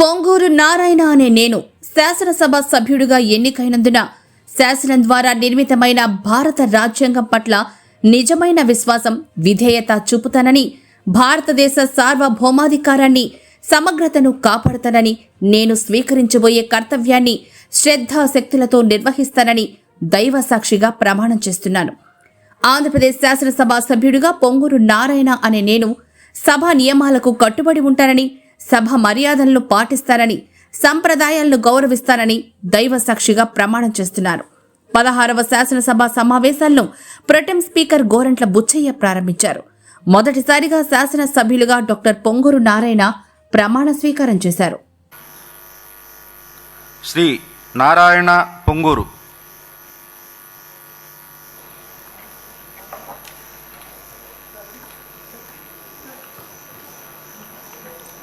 పొంగూరు నారాయణ అనే నేను శాసనసభ సభ్యుడిగా ఎన్నికైనందున శాసనం ద్వారా నిర్మితమైన భారత రాజ్యాంగం పట్ల నిజమైన విశ్వాసం విధేయత చూపుతానని భారతదేశ సార్వభౌమాధికారాన్ని సమగ్రతను కాపాడుతానని నేను స్వీకరించబోయే కర్తవ్యాన్ని శ్రద్ధాశక్తులతో నిర్వహిస్తానని దైవ సాక్షిగా ప్రమాణం చేస్తున్నాను. ఆంధ్రప్రదేశ్ శాసనసభ సభ్యుడిగా పొంగూరు నారాయణ అనే నేను సభ నియమాలకు కట్టుబడి ఉంటానని సభ మర్యాదలను పాటిస్తానని సంప్రదాయాలను గౌరవిస్తానని దైవ సాక్షిగా ప్రమాణం చేస్తున్నారు. పదహారవ శాసనసభ సమావేశాలను ప్రొటెం స్పీకర్ గోరంట్ల బుచ్చయ్య ప్రారంభించారు. మొదటిసారిగా శాసన సభ్యులుగా డాక్టర్ పొంగూరు నారాయణ ప్రమాణ స్వీకారం చేశారు. శ్రీ నారాయణ పొంగూరు.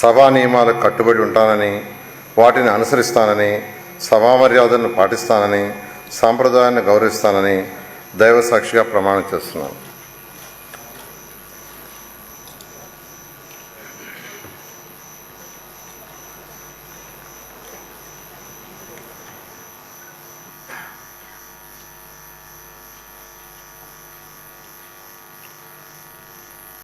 సభా నియమాలకు కట్టుబడి ఉంటానని వాటిని అనుసరిస్తానని సభా మర్యాదలను పాటిస్తానని సాంప్రదాయాన్ని గౌరవిస్తానని దైవ సాక్షిగా ప్రమాణం చేస్తున్నాను.